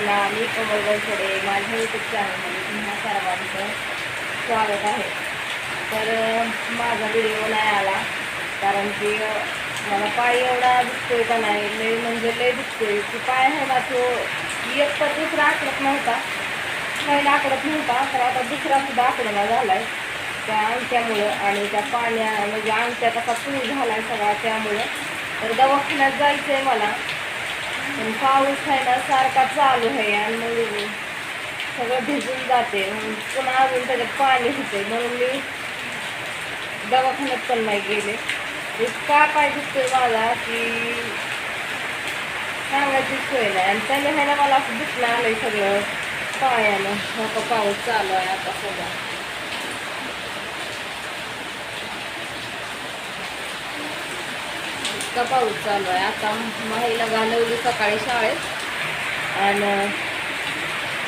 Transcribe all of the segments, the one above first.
सर्वांना मी कोमल गणसडे माझ्या यूट्यूब चॅनलमध्ये तुम्हा सर्वांचं स्वागत आहे. तर माझा व्हिडिओ नाही आला कारण की मला पाय एवढा दिसतोय का नाही लय म्हणजे लय दिसतोय की पाय आहे ना तो एक तर दुसरा आकडत नव्हता पहिला आकडत नव्हता तर आता दुसरासुद्धा सुद्धा झाला आहे त्या अंगठ्यामुळं आणि त्या पाण्या म्हणजे अंगठ्या तसा पूर झाला आहे सगळा त्यामुळं. तर दवाखान्यात जायचं आहे मला. पण पाऊस आहे ना सारखा चालू आहे आणि मग सगळं भिजून जाते. पुन्हा अजून त्याच्यात पाणी होते म्हणून मी दवाखान्यात पण नाही गेले. इतका पाय दुखतोय मला की सांगायची सोय नाही. आणि त्याने ह्याला ना मला असं दुखणं आलंय सगळं पायानं. पाऊस चालू आहे आता सगळं इतका पाऊस चालू आहे. आता महिला घालवली सकाळी शाळेत. आणि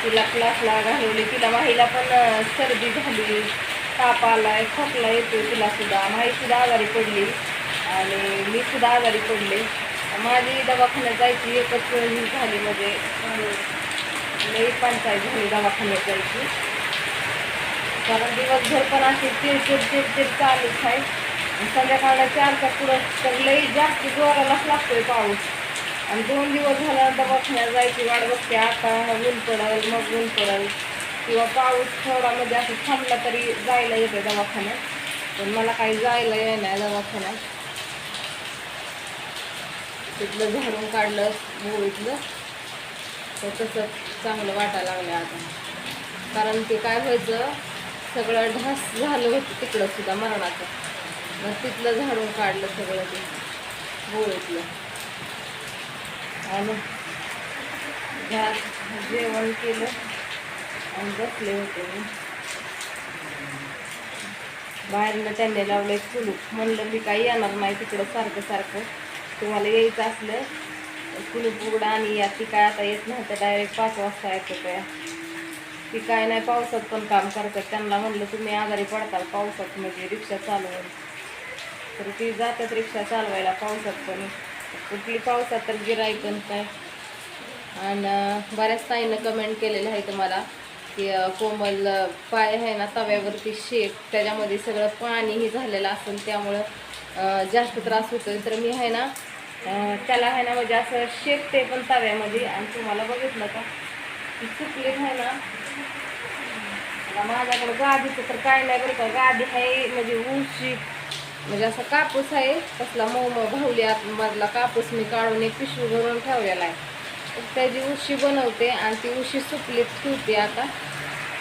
तिला क्लासला घालवली. तिला माहीला पण सर्दी झाली. ताप आलाय खोकला येतो तिला सुद्धा. माही सुद्धा आजारी पडली. आणि मी सुद्धा आजारी पडले. माझी दवाखान्यात जायची एकच ही झाली म्हणजे लई पंचायत झाली दवाखान्यात जायची. कारण दिवसभर पण अशी चिडचिड चिडचिड चालूच आहे. संध्याकाळला चारच्या पुढं तर लई जास्त जोरालाच लागतोय पाऊस. आणि दोन दिवस झाला दवाखान्यात जायची वाट बघते. आता ऊन पडल मग ऊन पडल. किंवा पाऊस थोडा म्हणजे असं थांबला तरी जायला येते दवाखान्यात. पण मला काही जायला येणार दवाखान्यात. तिथलं झाडून काढलं मोळीतलं तर तसं चांगलं वाटायला लागलं आता. कारण ते काय व्हायचं सगळं ढास झालं होतं तिकडं सुद्धा मरणाचं. मग तिथलं झाडून काढलं सगळं ते. गोळीतलं आणि घास जेवण केलं आणि बसले होते मी. बाहेरनं त्यांनी लावलं एक कुलूप. म्हणलं मी काही येणार नाही तिकडं सारखं सारखं. तुम्हाला यायचं असलं कुलूप उघडा आणि या. ती काय आता येत नव्हतं डायरेक्ट पाच वाजता येतो त्या. ती काय नाही पावसात पण काम करतात. त्यांना म्हणलं तुम्ही आजारी पडताल पावसात म्हणजे रिक्षा चालवून तर ती जातात रिक्षा चालवायला पावसात पण. कुठली पावसात तर गिरायकन काय. आणि बऱ्याच ताईनं कमेंट केलेलं आहे तुम्हाला की कोमल पाय आहे ना तव्यावरती शेक त्याच्यामध्ये सगळं पाणीही झालेलं असेल त्यामुळं जास्त त्रास होतो तर मी आहे ना त्याला आहे ना म्हणजे असं शेकते पण तव्यामध्ये आणि तुम्हाला बघितलं का ती आहे ना. आता माझ्याकडं गादीचं तर काय नाही बरं का गादी आहे म्हणजे उंची. म्हणजे असा कापूस आहे कसला मऊ मऊ भावल्या मधला कापूस मी काढून एक पिशवी भरून ठेवलेला आहे. त्याची उशी बनवते आणि ती उशी सुकलीत ठेवते आता.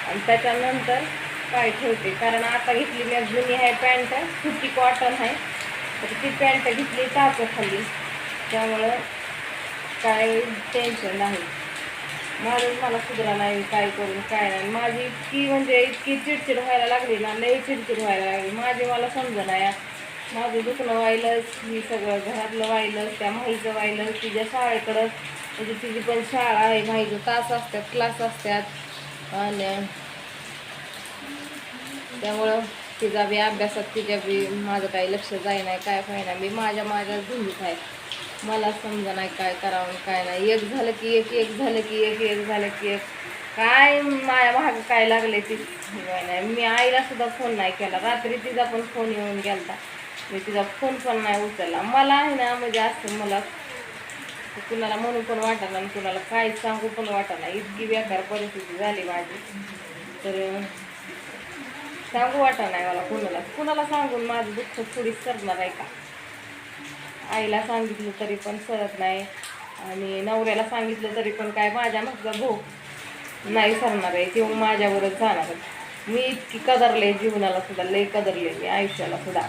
आणि त्याच्यानंतर काय ठेवते? कारण आता घेतली मी जुनी आहे पॅन्ट सुती कॉटन आहे. तर ती पॅन्ट घेतली टाचं खाली. त्यामुळं काय टेन्शन नाही. माझं मला सुधरा नाही काय करून काय नाही. माझी इतकी म्हणजे इतकी चिडचिड व्हायला लागली ना लई चिडचिड व्हायला लागली. माझी मला समजा नाही. माझं दुखणं व्हायलंच मी सगळं घरातलं व्हायलंच त्या माहीचं व्हायलंच तिच्या शाळेकडं म्हणजे तिची पण शाळा आहे माहीचं तास असतात क्लास असतात. आणि त्यामुळं तिचा बी अभ्यासात तिच्या बी माझं काही लक्ष जाई नाही काय पाहिजे मी माझ्या माझ्या धुंदीत आहे. मला समजा नाही काय करावं काय नाही. एक झालं की एक एक झालं की एक एक झालं की एक. काय माझ्या महाग काय लागले ती? नाही. मी आईला सुद्धा फोन नाही केला. रात्री तिचा पण फोन येऊन गेलता. मी तिचा फोन पण नाही उचलला. मला आहे ना म्हणजे असं मला कुणाला म्हणून पण वाटायला आणि कुणाला काय सांगू पण वाटायला इतकी बेकार परिस्थिती झाली माझी. तर सांगू वाटा नाही मला कुणाला. कुणाला सांगून माझं दुःख थोडी सरणार आहे का? आईला सांगितलं तरी पण सरत नाही. आणि नवऱ्याला सांगितलं तरी पण काय माझ्या मागचा भो नाही सरणार आहे. किंवा माझ्यावरच जाणार आहे. मी इतकी कदरले जीवनाला सुद्धा लई कदरले मी आयुष्याला सुद्धा.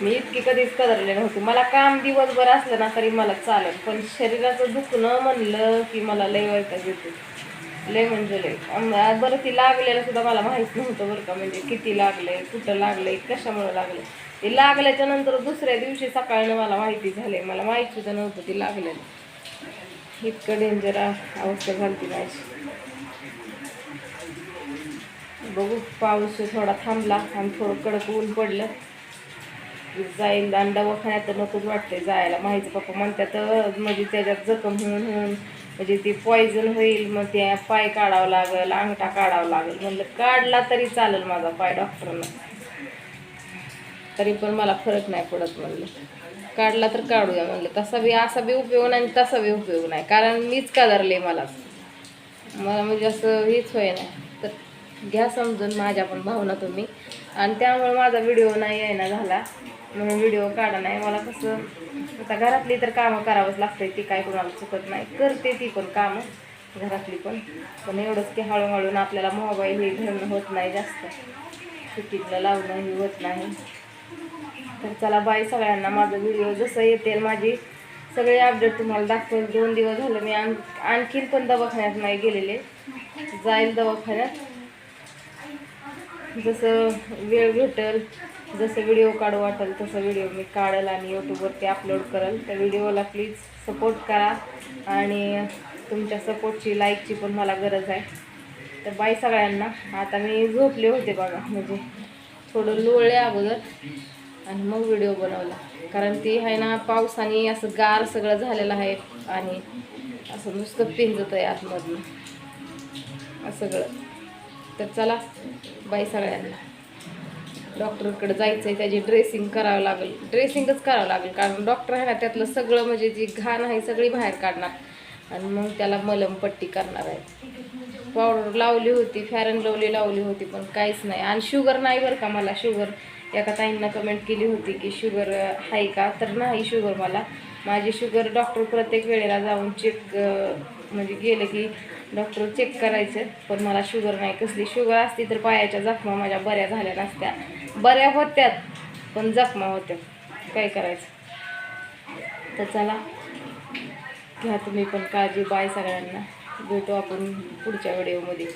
मी इतकी कधीच कदरले नव्हते. मला काम दिवसभर असलं ना तरी मला चालेल. पण शरीराचं दुखणं म्हणलं की मला लय वैताग येतो लय म्हणजे लय. बरं ती लागलेलं सुद्धा मला माहीत नव्हतं बरं का. म्हणजे किती लागले कुठं लागले कशामुळे लागले ते लागल्याच्या नंतर दुसऱ्या दिवशी सकाळनं मला माहिती झाली मला माहीत सुद्धा नव्हतं ती लागलेलं. इतकं डेंजर अवस्था झाली माझी. बघू पाऊस थोडा थांबला आणि थोडं कडक ऊन पडलं. जाईल आणि दवाखान्यात तर नकोच वाटते जायला. माहिती पप्पा म्हणतात म्हणजे त्याच्यात जखम होऊन होऊन म्हणजे ती पॉइझन होईल मग ते पाय काढावं लागेल अंगठा काढावा लागेल. म्हणलं काढला तरी चालेल माझा पाय डॉक्टरनं. तरी पण मला फरक नाही पडत म्हणलं. काढला तर काढूया म्हणलं. तसा बी असा बी उपयोग नाही आणि तसा बी उपयोग नाही. कारण मीच काढरले मला मला म्हणजे असं हेच होय नाही तर घ्या समजून माझ्या पण भावना तुम्ही. आणि त्यामुळे माझा व्हिडिओ नाही यायना झाला. म्हणून व्हिडिओ काढा नाही. मला कसं आता घरातली तर कामं करावंच लागतंय. ती काय कोणाला चुकत नाही. करते ती पण कामं घरातली पण. पण एवढंच की हळूहळू आपल्याला मोबाईल हे घेणं होत नाही जास्त. सुट्टीतलं लावणं हे होत नाही. तर चला बाय सगळ्यांना. माझा व्हिडिओ जसं येते माझी सगळे अपडेट तुम्हाला दाखवेल. दोन दिवस झालं मी आण आणखीन पण दवाखान्यात नाही गेलेले. जाईल दवाखान्यात. जसं वेळ भेटेल जसं व्हिडिओ काढू वाटेल तसं व्हिडिओ मी काढेल आणि यूट्यूबवरती अपलोड करेल. त्या व्हिडिओला प्लीज सपोर्ट करा आणि तुमच्या सपोर्टची लाईकची पण मला गरज आहे. तर बाय सगळ्यांना. आता मी झोपले होते बघा म्हणजे थोडं लोळले अगोदर आणि मग व्हिडिओ बनवला. कारण ती आहे ना पावसाने असं गार सगळं झालेलं आहे आणि असं नुसतं पिंजत आहे आतमधून सगळं. तर चला बाई सगळ्यांना. डॉक्टरकडे जायचं आहे त्याची ड्रेसिंग करावं लागेल. ड्रेसिंगच करावं लागेल कारण डॉक्टर आहे ना त्यातलं सगळं म्हणजे जी घाण आहे सगळी बाहेर काढणार. आणि मग त्याला मलम पट्टी करणार आहे. पावडर लावली होती फॅरन लवली लावली होती पण काहीच नाही. आणि शुगर नाही बरं का मला शुगर एका ताईंना कमेंट केली होती की शुगर आहे का? तर नाही शुगर मला. माझी शुगर डॉक्टर प्रत्येक वेळेला जाऊन चेक म्हणजे गेलं की डॉक्टर चेक करायचं पण मला शुगर नाही. कसली शुगर असती तर पायाच्या जखमा माझ्या बऱ्या झाल्या नसत्या. बऱ्या होत्यात पण जखमा होत्या काय करायचं? तर चला घ्या तुम्ही पण काळजी बाय सगळ्यांना. भेटू आपण पुढच्या व्हिडिओमध्ये